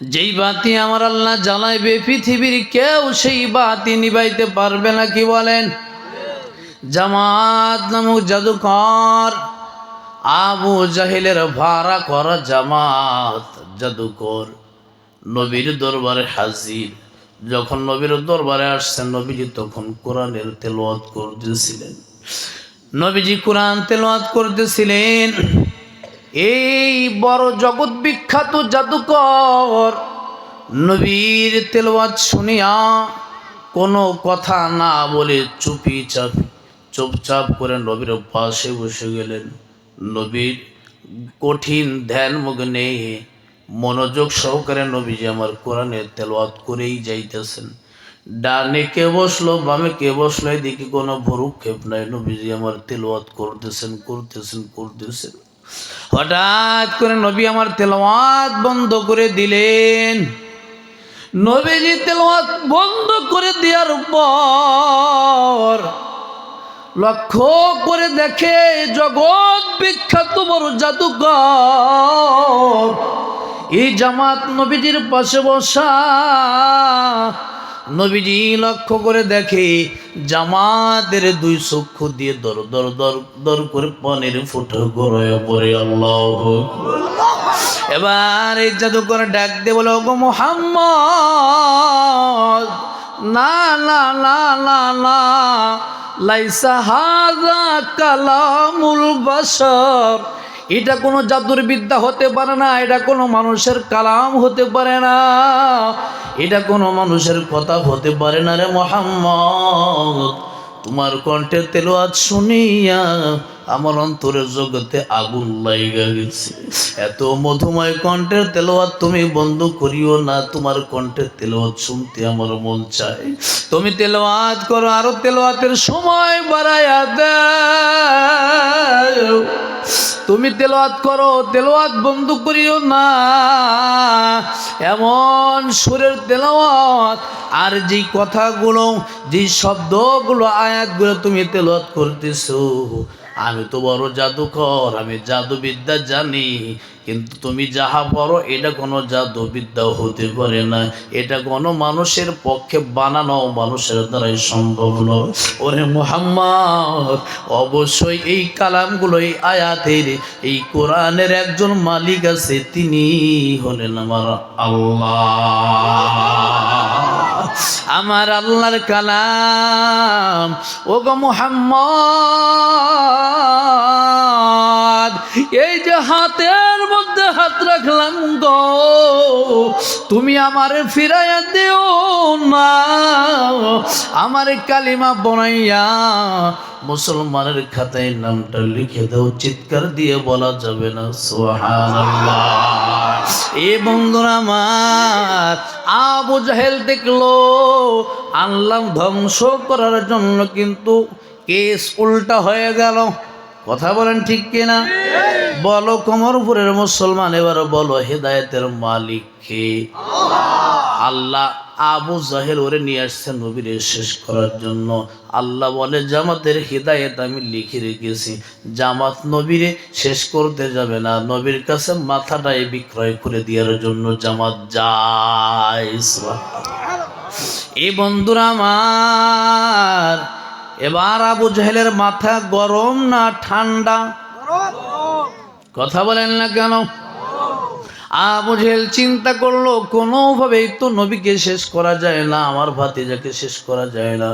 যেই বাতি আমার আল্লাহ জ্বালাইবে, পৃথিবীর কেউ সেই বাতি নিবাইতে পারবে না, কি বলেন? জামাত নামক জাদুকর, আবু জাহিলের ভাড়া করা জামাত জাদুকর, নবীর দরবারে হাজির। যখন নবীর দরবারে আসছেন, নবীজি তখন কোরআনের তেলাওয়াত করতেছিলেন। নবীজি কোরআন তেলাওয়াত করতেছিলেন। এই বড় জগৎ বিখ্যাত জাদুকর নবীর তেলাওয়াত শুনিয়া কোনো কথা না বলে চুপি চাপি চুপচাপ করে নবীর পাশে বসে গেলেন। নবীর কঠিন ধ্যান মগ্নে মনোযোগ সহকারে নবীজি আমার কোরআনের তেলাওয়াত করেই যাইতেছেন। ডানে কে বসল, বামে কে বসল, এদিকে কোনো ভরুক্ষেপ নাই। নবীজি আমার তেলাওয়াত করতেছেন করতেছেন করতেছেন। হঠাৎ করে নবী আমার তেলাওয়াত বন্ধ করে দিলেন। নবীজি তেলাওয়াত বন্ধ করে দেওয়ার পর লক্ষ্য করে দেখে জগৎ বিখ্যাত বড় জাদুঘর। এই জামাত নবীজির পাশে বসা নবীজি লক্ষ্য করে দেখে জামাতের দুই চক্ষু দিয়ে দর দর দর দর করে পানির ফুটো গড়ায় পড়ে, আল্লাহ এবার এই জাদুকর ডাক দিয়ে বলে, ওগো মোহাম্মদ, না না না না না, লাইসা হাজা কালামুল বাসর এটা কোনো জাদুর বিদ্যা হতে পারে না, এটা কোনো মানুষের কালাম হতে পারে না। এটা কোনো মানুষের কথা হতে পারে না রে মোহাম্মদ। তোমার কণ্ঠের তেলোয়াত শুনিয়া আমার অন্তরের জগতে আগুন লাইগা গেছে। এত মধুময় কণ্ঠের তেলোয়াত তুমি বন্ধ করিও না, তোমার কণ্ঠের তেলোয়াত শুনতে আমার মন চায়। তুমি তেলোয়াত করো, আরও তেলোয়াতের সময় বাড়াইয়া দাও। তুমি তেলোয়াত করো তেলোয়াত বন্ধ করিও না। এমন সুরের তেলাওয়াত আর যে কথাগুলো যে শব্দগুলো, আয়াতগুলো তুমি তেলোয়াত করতেছো। আমি তো বড় জাদুকর, আমি জাদুবিদ্যা জানি। কিন্তু তুমি যাহা পড়ো এটা কোনো জাদুবিদ্যা হতে পারে না। এটা কোনো মানুষের পক্ষে বানানো, মানুষের দ্বারাই সম্ভব নয়। ওরে মোহাম্মদ, অবশ্যই এই কালামগুলো, এই আয়াতের, এই কোরআনের একজন মালিক আছে, তিনি হলেন আমার আল্লাহ। আমার আল্লাহর কালাম। ও গো মোহাম্মদ এই যে হাতের মধ্যে হাত রাখলাম গো। তুমি আমার ফিরাইয়া দিও না। আমার কালিমা বনাইয়া মুসলমানের খাতায় নামটা লিখে দাও, চিৎকার দিয়ে বলা যাবে না, সুবহানাল্লাহ। এ বন্ধুরা আমার, আবু জাহেল দেখল আনলাম ধ্বংস করার জন্য কিন্তু কেস উল্টা হয়ে গেল। কথা বলেন ঠিক কিনা? বলো কমরপুরের মুসলমান এবার বলো হেদায়েতের মালিক কে আল্লাহ আবু জাহেল ওরে নিয়ে আসছে নবীরে শেষ করার জন্য। আল্লাহ বলে, জামাতের হৃদায়ত আমি লিখে রেখেছি। জামাত নবীরে শেষ করতে যাবে না। নবীর কাছে মাথাটাই বিক্রয় করে দেওয়ার জন্য জামাত যায়। এই বন্ধুরা আমার এবার আবু জাহেলের মাথা গরম না ঠান্ডা? কথা বলেন না কেন? আবু জেহেল চিন্তা করল কোনোভাবেই তো নবীকে শেষ করা যায় না আমার ভাতিজাকে শেষ করা যায় না।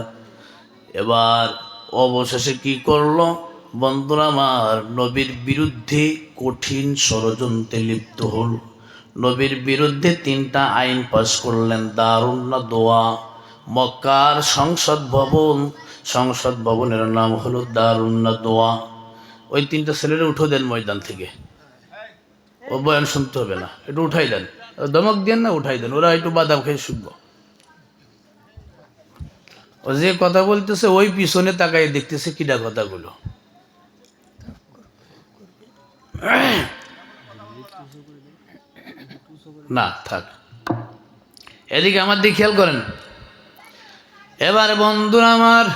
এবার অবশেষে কি করল? বন্ধুরা আমার নবীর বিরুদ্ধে কঠিন ষড়যন্ত্রে লিপ্ত হল। নবীর বিরুদ্ধে তিনটা আইন পাশ করলেন দারুণ না দোয়া। মক্কার সংসদ ভবন সংসদ ভবনের নাম হলো দারুণ দোয়া ওই তিনটা ছেলেরা উঠো দেন ময়দান থেকে। ও বয়ান শুনতে হবে না, একটু উঠাই দেন। দমক দেন না, উঠাই দেন। ওরা একটু বাদাম খেয়ে শুনব ও যে কথা বলতেছে, ওই পিছনে তাকাই দেখতেছে কিডা কথাগুলো। না, থাক। এদিকে আমার দিকে খেয়াল করেন। এবার বন্ধুরা আমার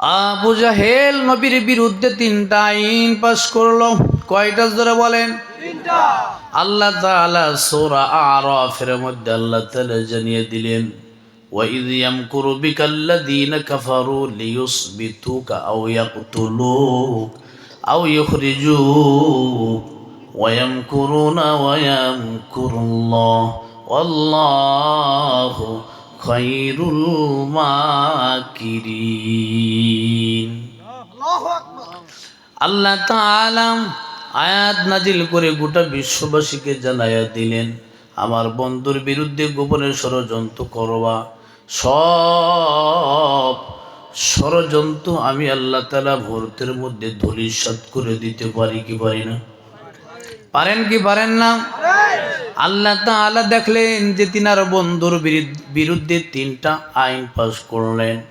আবু জাহেল নবীর বিরুদ্ধে তিনটা আইন পাশ করলো কয়টা ধরে বলেন আল্লাহ তাআলা সূরা আরাফের মধ্যে আল্লাহ তাআলা জানিয়ে দিলেন وَإِذْ يَمْكُرُ بِكَ الَّذِينَ كَفَرُوا لِيُثْبِتُوكَ أَوْ يَقْتُلُوكَ أَوْ يُخْرِجُوكَ وَيَمْكُرُونَ وَيَمْكُرُ اللَّهُ وَاللَّهُ খৈরুল মাকিরিন। আল্লাহ তালাম আয়াত নাজিল করে গোটা বিশ্ববাসীকে জানাইয়া দিলেন আমার বন্ধুর বিরুদ্ধে গোপনে ষড়যন্ত্র করবা। সব ষড়যন্ত্র আমি আল্লাহ তালা ভরতের মধ্যে ধূলিসাত করে দিতে পারি কি পারি না? পারেন কি পারেন না? আল্লাহ তাআলা দেখলেন যে তিনার বন্ধুর বিরুদ্ধ- তিনটা আইন পাস করলেন।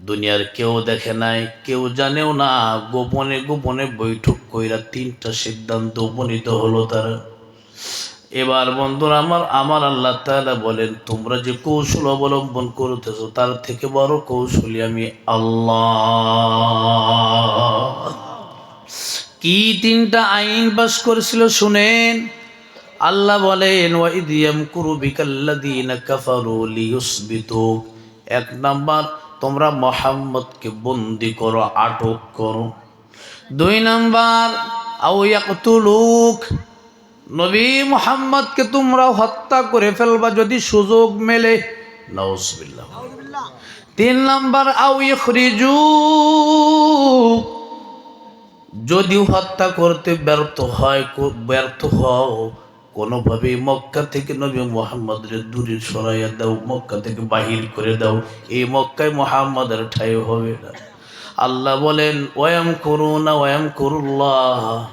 দুনিয়ার কেউ দেখে নাই, কেউ জানেও না, গোপনে গোপনে বৈঠক কইরা তিনটা সিদ্ধান্ত উপনীত হলো তার। এবার বন্ধুরা, আমার আমার আল্লাহ তাআলা বলেন, তোমরা যে কৌশল অবলম্বন করতেছো, তার থেকে বড় কৌশলী আমি আল্লাহ। কি তিনটা আইন পাস করেছিল শুনেন? আল্লাহ বলেন ওয়াইদ ইয়ামকুরু বিকাল্লাযীনা কাফারু লিয়ুসবিতুক এক নাম্বার তোমরা মোহাম্মদকে বন্দি করো আটক করো। দুই নাম্বার আও ইয়াকতুলুক। নবী মোহাম্মদকে তোমরা হত্যা করে ফেলবা যদি সুযোগ মেলে। নাউজুবিল্লাহ। তিন নাম্বার আও ইখরিজুক যদি হত্যা করতে ব্যর্থ হয় ব্যর্থ হও কোনোভাবে মক্কা থেকে নবী মোহাম্মদের দূরে সরাইয়া দাও, মক্কা থেকে বাহির করে দাও। এই মক্কায় মোহাম্মদের ঠাই হবে না। আল্লাহ বলেন ওয়াম করুনা ওয়াম করুল্লাহ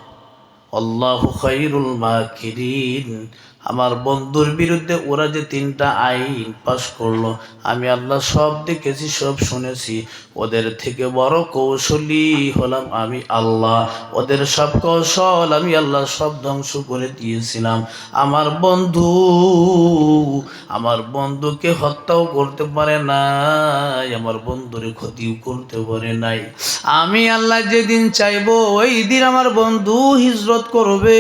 আল্লাহ খাইরুল মাকিরিন। আমার বন্ধুর বিরুদ্ধে ওরা যে তিনটা আইন পাশ করল, আমি আল্লাহ সব দেখেছি, সব শুনেছি। ওদের থেকে বড় কৌশলী হলাম আমি আল্লাহ। ওদের সব কৌশল আমি আল্লাহ সব ধ্বংস করে দিয়েছিলাম। আমার বন্ধু, আমার বন্ধুকে হত্যাও করতে পারে নাই, আমার বন্ধুরে ক্ষতিও করতে পারে নাই। আমি আল্লাহ যেদিন চাইব, ওই দিন আমার বন্ধু হিজরত করবে।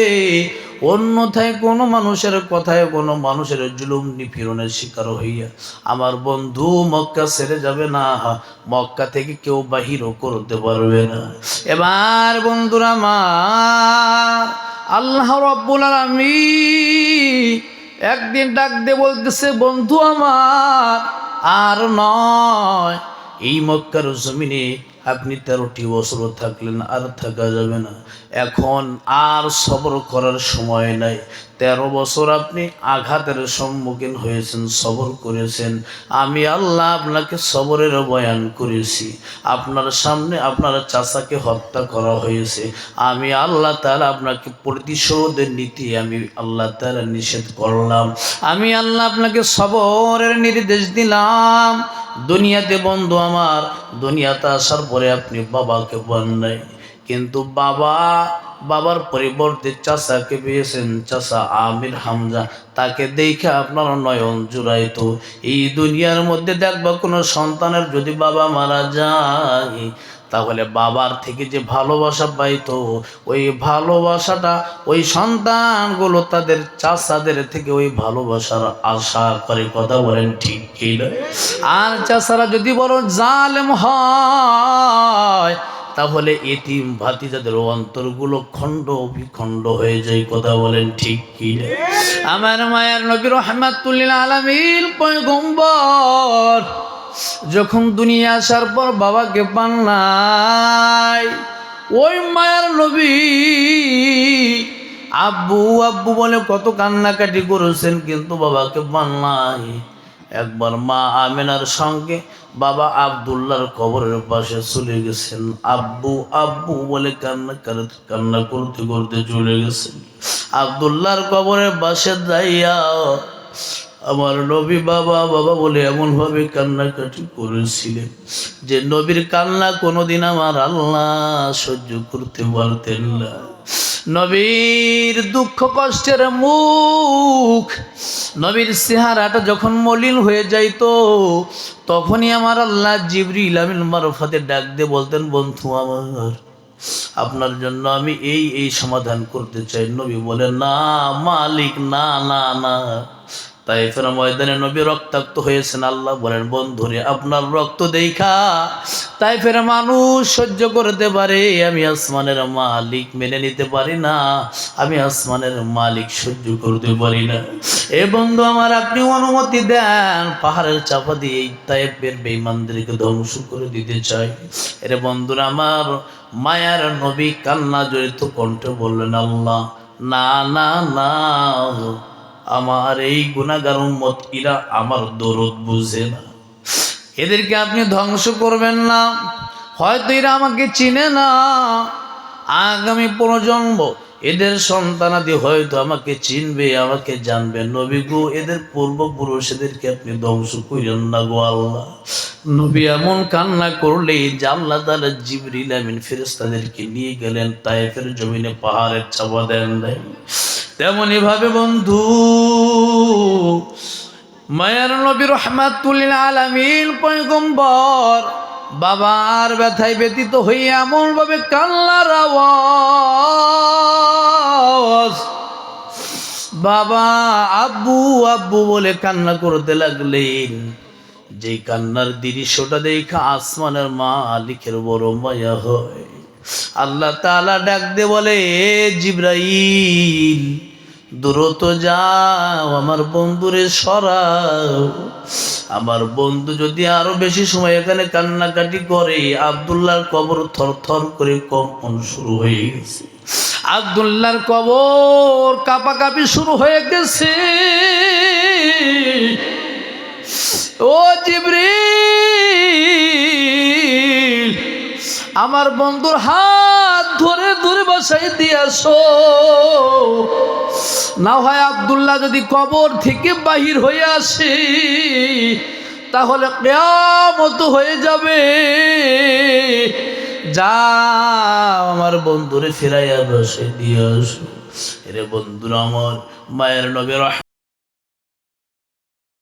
অন্যথায় কোনো মানুষের কথায় কোনো মানুষের জুলুম নিপীড়নের শিকার হইয়া আমার বন্ধু মক্কা ছেড়ে যাবে না, মক্কা থেকে কেউ বাহিরও করতে পারবে না। এবার বন্ধুরা মা আল্লাহ রব্বুল আলামিন একদিন ডাক দিয়ে বলতেছে, বন্ধু আমার, আর নয়, এই মক্কার জমিনে আপনি তেরোটি বছর থাকলেন আর থাকা যাবে না। এখন আর সবর করার সময় নাই। তেরো বছর আপনি আঘাতের সম্মুখীন হয়েছেন, সবর করেছেন। আমি আল্লাহ আপনাকে সবরের বয়ান করেছি। আপনার সামনে আপনার চাচাকে হত্যা করা হয়েছে। আমি আল্লাহ তাআলা আপনাকে প্রতিশোধের নীতি আমি আল্লাহ তাআলা নিষেধ করলাম। আমি আল্লাহ আপনাকে সবরের নির্দেশ দিলাম। দুনিয়াতে বন্ধু আমার, দুনিয়াতে আসার পরে আপনি বাবাকে পান নাই কিন্তু বাবা বাবার পরিবর্তে চাচাকে পেয়েছেন চাচা আমির হামজা। তাকে দেখে আপনার নয়ন জুড়াইতো। এই দুনিয়ার মধ্যে দেখবা কোনো সন্তানের যদি বাবা মারা যায়, তাহলে বাবার থেকে যে ভালোবাসা পাইতো, ওই ভালোবাসাটা ওই সন্তানগুলো তাদের চাষাদের থেকে ওই ভালোবাসার আশা করে কথা বলেন ঠিক আর চাষারা যদি বড় জালেম হয় তাহলে এতিম ভাতিজাদের অন্তরগুলো খণ্ড বিখণ্ড হয়ে যায়, কথা বলেন ঠিক কি? আমার মায়ের নবী রহমাতুল্লিল আলামিন পয়গম্বর, যখন দুনিয়া আসার পর বাবাকে পান নাই ওই মায়ের নবী আব্বু আব্বু বলে কত কান্নাকাটি করেছেন, কিন্তু বাবাকে পান নাই একবার মা আমেনার সঙ্গে বাবা আবদুল্লাহর কবরের পাশে চলে গেছেন। আব্বু আব্বু বলে কান্না কান্না করতে করতে চলে গেছেন। আবদুল্লাহর কবরের পাশে যাইয়া আমার নবী বাবা বাবা বলে এমনভাবে কান্নাকাটি করেছিলেন যে নবীর কান্না কোনোদিন আমার আল্লাহ সহ্য করতে পারতেন না। নবীর দুঃখ কষ্টের মুখ, নবীর চেহারাটা যখন মলিন হয়ে যাইত, তখনই আমার আল্লাহ জিবরি আমিন মারফাতে ডাক দিয়ে বলতেন, বন্ধু আমার, আপনার জন্য আমি এই এই সমাধান করতে চাই। নবী বলে না, মালিক, না না না। তাই ফের ময়দানে নবী রক্তাক্ত হয়েছেন। আল্লাহ বলেন, বন্ধুরে, আপনার রক্ত দেখা। তাই ফের মানুষ সহ্য করতে পারে। আমি আসমানের মালিক মেনে নিতে পারি না। আমি আসমানের মালিক সহ্য করতে পারি না। এ বন্ধু আমার, আপনি অনুমতি দেন। পাহাড়ের চাপা দিয়ে এই তাইপের বেইমানদেরকে ধ্বংস করে দিতে চাই। এর বন্ধুরা আমার, মায়ার নবী কান্না জড়িত কণ্ঠে বললেন, আল্লাহ, না না না আমার এই গুণাগার উম্মত ইরা আমার দরদ বুঝে না। এদেরকে আপনি ধ্বংস করবেন না। হয়তো এরা আমাকে চিনে না। আগামী প্রজন্ম, এদের সন্তানাদি হয়তো আমাকে চিনবে, আমাকে জানবে। নবী গো, এদের পূর্বপুরুষ এদেরকে আপনি ধ্বংস করেন না গো আল্লাহ। নবী এমন কান্না করলে যে আল্লাহ জিবরিল আমিন ফেরেস্তাদেরকে নিয়ে গেলেন, তাইফের জমিনে পাহাড়ের চাপা দেন দেন তেমনি ভাবে বন্ধু, মায়ার নবী রহমাতুল্লিল আলামিন পয়গম্বর বাবা আর ব্যথায় ব্যতীত হয়ে এমন ভাবে কান্নার আওয়াজ। বাবা আব্বু আব্বু বলে কান্না করতে লাগলেন। যে কান্নার দৃশ্যটা দেখা আসমানের মালিকের বড় মায়া হয়। আল্লাহ তালা ডাক দে বলে, "এ জিব্রাইল দ্রুত যাও, আমার বন্ধুরে সরাও। আমার বন্ধু যদি আরও বেশি সময় এখানে কান্নাকাটি করে, আবদুল্লাহর কবর থর থর করে কম্পন শুরু হয়ে গেছে। আবদুল্লাহর কবর কাপাকাপি শুরু হয়ে গেছে। ও জিবরিল, আমার বন্ধুর হাত দিয়াছো। না হয় আবদুল্লাহ যদি কবর থেকে বাহির হয়ে আসে, তাহলে কেয়ামত হয়ে যাবে। যা আমার বন্ধুরে ফিরাইয়া বসে দিয়ে আসো এরে বন্ধুরা আমার মায়ের নবের